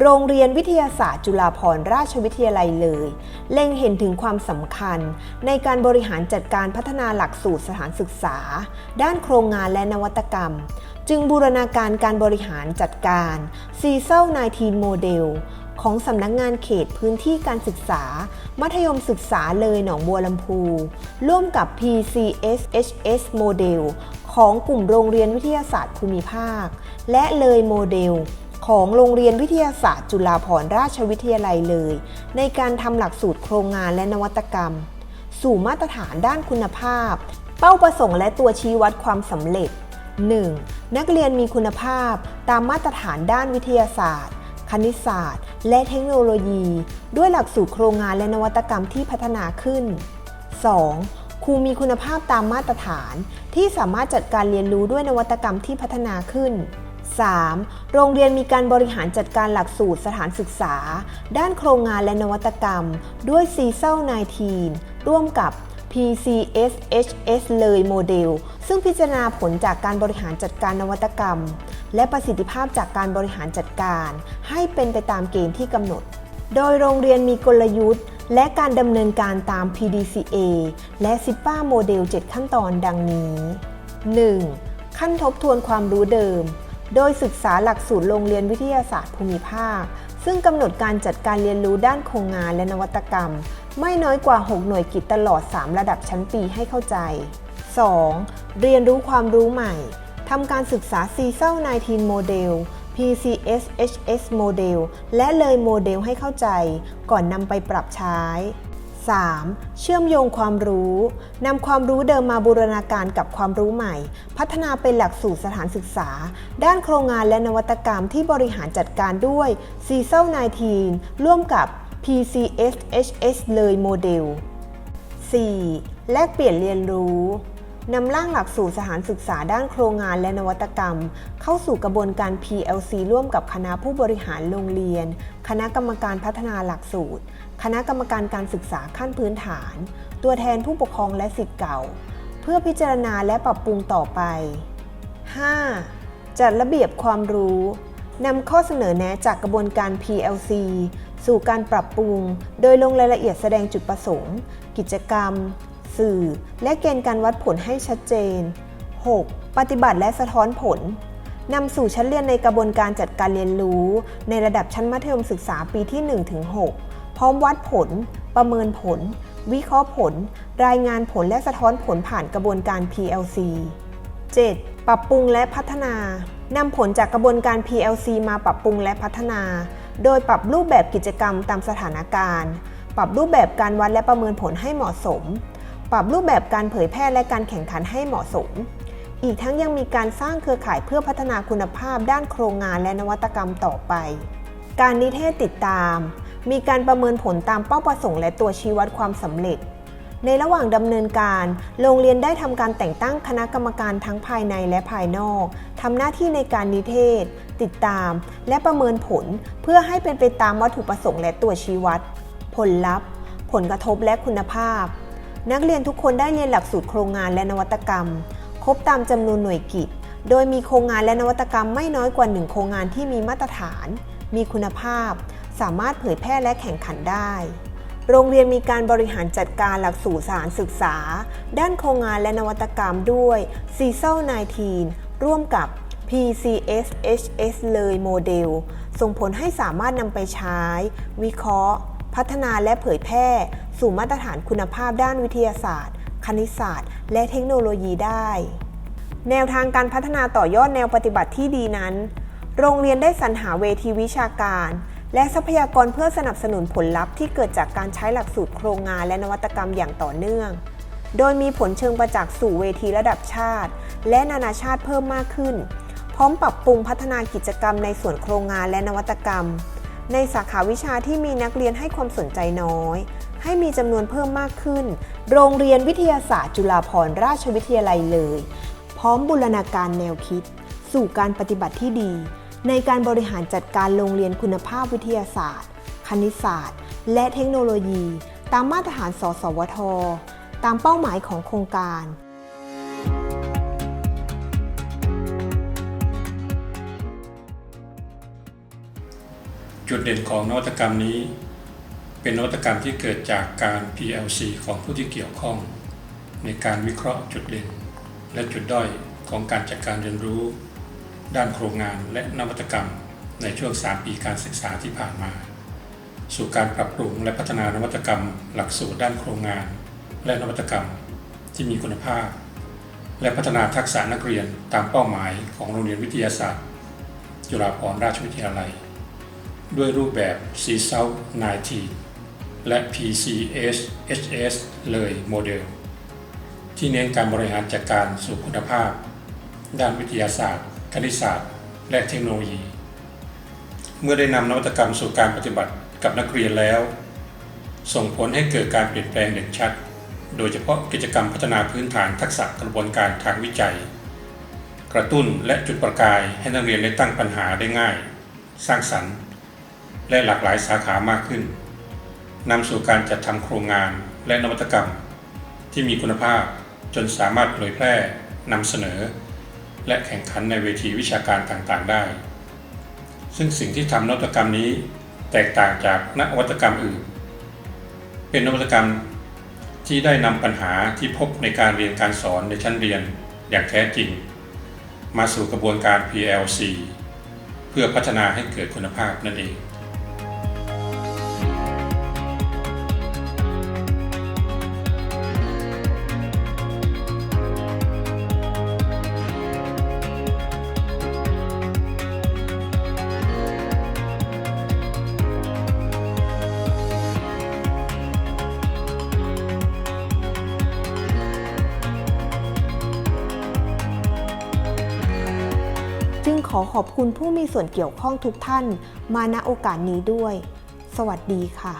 โรงเรียนวิทยาศาสตร์จุฬาภรณราชวิทยาลัยเลย เล็งเห็นถึงความสำคัญ ในการบริหารจัดการพัฒนาหลักสูตรสถานศึกษา ด้านโครงงานและนวัตกรรม จึงบูรณาการการบริหารจัดการ c e s l 19โมเดลของสำนักงงานเขตพื้นที่การศึกษา มัธยมศึกษาเลยหนองบัวลำพู ร่วมกับ PCSHS โมเดลของกลุ่มโรงเรียนวิทยาศาสตร์ภูมิภาค และเลยโมเดล ของโรงเรียนวิทยาศาสตร์ จุฬาภรณราชวิทยาลัยเลย ในการทำหลักสูตรโครงงานและนวัตกรรม สู่มาตรฐานด้านคุณภาพ เป้าประสงค์และตัวชี้วัดความสำเร็จ 1. นักเรียนมีคุณภาพตามมาตรฐานด้านวิทยาศาสตร์ คณิตศาสตร์ และเทคโนโลยี ด้วยหลักสูตรโครงงานและนวัตกรรมที่พัฒนาขึ้น 2. ครูมีคุณภาพตามมาตรฐาน ที่สามารถจัดการเรียนรู้ด้วยนวัตกรรมที่พัฒนาขึ้น 3. โรงเรียนมีการบริหารจัดการหลักสูตรสถานศึกษา ด้านโครงงานและนวัตกรรม ด้วย c e s l 19 ร่วมกับ PCSHS เลยโมเดล ซึ่งพิจารณาผลจากการบริหารจัดการนวัตกรรม และประสิทธิภาพจากการบริหารจัดการ ให้เป็นไปตามเกณฑ์ที่กำหนด โดยโรงเรียนมีกลยุทธ์ และการดำเนินการตาม PDCA และ SIPA โมเดล 7 ขั้นตอนดังนี้ 1. ขั้นทบทวนความรู้เดิม โดยศึกษาหลักสูตรโรงเรียนวิทยาศาสตร์ภูมิภาค ซึ่งกำหนดการจัดการเรียนรู้ด้านโครงงานและนวัตกรรม ไม่น้อยกว่า 6 หน่วยกิจตลอด 3 ระดับชั้นปีให้เข้าใจ 2. เรียนรู้ความรู้ใหม่ทำการศึกษา c e s l 19โมเดล PCSHS โมเดลและเลยโมเดลให้เข้าใจ ก่อนนำไปปรับใช้ 3. เชื่อมโยงความรู้ นำความรู้เดิมมาบูรณาการกับความรู้ใหม่ พัฒนาเป็นหลักสูตรสถานศึกษา ด้านโครงงานและนวัตกรรมที่บริหารจัดการด้วย c e s l 19 ร่วมกับ PCSHS เลยโมเดล 4. แลกเปลี่ยนเรียนรู้ นำร่างหลักสูตรสถานศึกษาด้านโครงงานและนวัตกรรม เข้าสู่กระบวนการ PLC ร่วมกับคณะผู้บริหารโรงเรียน คณะกรรมการพัฒนาหลักสูตร คณะกรรมการการศึกษาขั้นพื้นฐาน ตัวแทนผู้ปกครองและสิทธิ์เก่า เพื่อพิจารณาและปรับปรุงต่อไป 5. จัดระเบียบความรู้นำข้อเสนอแนะจากกระบวนการ PLC สู่การปรับปรุง โดยลงรายละเอียดแสดงจุดประสงค์ กิจกรรม สื่อ และเกณฑ์การวัดผลให้ชัดเจน 6. ปฏิบัติและสะท้อนผลนำสู่ชั้นเรียนในกระบวนการจัดการเรียนรู้ ในระดับชั้นมัธยมศึกษาปีที่ 1-6 พร้อมวัดผล ประเมินผล วิเคราะห์ผล รายงานผลและสะท้อนผลผ่านกระบวนการ PLC 7. ปรับปรุงและพัฒนานำผลจากกระบวนการ PLC มาปรับปรุงและพัฒนา โดยปรับรูปแบบกิจกรรมตามสถานการณ์ ปรับรูปแบบการวัดและประเมินผลให้เหมาะสม ปรับรูปแบบการเผยแพร่และการแข่งขันให้เหมาะสม อีกทั้งยังมีการสร้างเครือข่ายเพื่อพัฒนาคุณภาพด้านโครงงานและนวัตกรรมต่อไป การนิเทศติดตาม มีการประเมินผลตามเป้าประสงค์และตัวชี้วัดความสำเร็จ ในระหว่างดำเนินการ โรงเรียนได้ทำการแต่งตั้งคณะกรรมการทั้งภายในและภายนอกทำหน้าที่ในการนิเทศ ติดตาม และประเมินผล เพื่อให้เป็นไปตามวัตถุประสงค์และตัวชี้วัด ผลลัพธ์ ผลกระทบและคุณภาพ นักเรียนทุกคนได้เรียนหลักสูตรโครงงานและนวัตกรรม ครบตามจำนวนหน่วยกิจ โดยมีโครงงานและนวัตกรรมไม่น้อยกว่า 1 โครงงานที่มีมาตรฐาน มีคุณภาพ สามารถเผยแพร่และแข่งขันได้ โรงเรียนมีการบริหารจัดการหลักสูตรสานศึกษา ด้านโครงงานและนวัตกรรมด้วย c e s l 19 ร่วมกับ PCSHS เลยโมเดล ส่งผลให้สามารถนำไปใช้ วิเคราะห์ พัฒนาและเผยแพร่ สู่มาตรฐานคุณภาพด้านวิทยาศาสตร์ คณิตศาสตร์ และเทคโนโลยีได้ แนวทางการพัฒนาต่อยอดแนวปฏิบัติที่ดีนั้น โรงเรียนได้สรรหาเวทีวิชาการ และทรัพยากรเพื่อสนับสนุนผลลัพธ์ที่เกิดจากการใช้หลักสูตรโครงงานและนวัตกรรมอย่างต่อเนื่อง โดยมีผลเชิงประจักษ์สู่เวทีระดับชาติ และนานาชาติเพิ่มมากขึ้น พร้อมปรับปรุงพัฒนากิจกรรมในส่วนโครงงานและนวัตกรรมในสาขาวิชาที่มีนักเรียนให้ความสนใจน้อย ให้มีจำนวนเพิ่มมากขึ้น โรงเรียนวิทยาศาสตร์ จุฬาภรณราชวิทยาลัยเลย พร้อมบูรณาการแนวคิด สู่การปฏิบัติที่ดี ในการบริหารจัดการโรงเรียนคุณภาพวิทยาศาสตร์ คณิตศาสตร์ และเทคโนโลยี ตามมาตรฐาน สสวท ตามเป้าหมายของโครงการจุจุดเด่นของนวัตกรรมนี้ เป็นนวัตกรรมที่เกิดจากการ PLC ของผู้ที่เกี่ยวข้อง ในการวิเคราะห์จุดเด่น และจุดด้อยของการจัดการเรียนรู้ ด้านโครงงานและนวัตกรรมในช่วง 3 ปีการศึกษาที่ผ่านมา สู่การปรับปรุงและพัฒนานวัตกรรม หลักสูตรด้านโครงงาน และนวัตกรรมที่มีคุณภาพ และพัฒนาทักษะนักเรียนตามเป้าหมายของโรงเรียนวิทยาศาสตร์ จุฬาภรณราชวิทยาลัย ด้วยรูปแบบ c s o u 19 และ PCS HS เลยโมเดล ที่เน้นการบริหารจัดการสู่คุณภาพ ด้านวิทยาศาสตร์ คณิตศาสตร์ และเทคโนโลยี เมื่อได้นำนวัตกรรมสู่การปฏิบัติกับนักเรียนแล้ว ส่งผลให้เกิดการเปลี่ยนแปลงเด่นชัด โดยเฉพาะกิจกรรมพัฒนาพื้นฐานทักษะกระบวนการทางวิจัย กระตุ้นและจุดประกายให้นักเรียนได้ตั้งปัญหาได้ง่าย สร้างสรรค์ และหลากหลายสาขามากขึ้น นำสู่การจัดทำโครงงานและนวัตกรรม ที่มีคุณภาพจนสามารถเผยแพร่นำเสนอ และแข่งขันในเวทีวิชาการต่างๆ ได้ ซึ่งสิ่งที่ทำนวัตกรรมนี้แตกต่างจากนวัตกรรมอื่น เป็นนวัตกรรมที่ได้นำปัญหาที่พบในการเรียนการสอนในชั้นเรียนอย่างแท้จริง มาสู่กระบวนการ PLC เพื่อพัฒนาให้เกิดคุณภาพนั่นเอง ขอขอบคุณผู้มีส่วนเกี่ยวข้องทุกท่าน มาณโอกาสนี้ด้วย สวัสดีค่ะ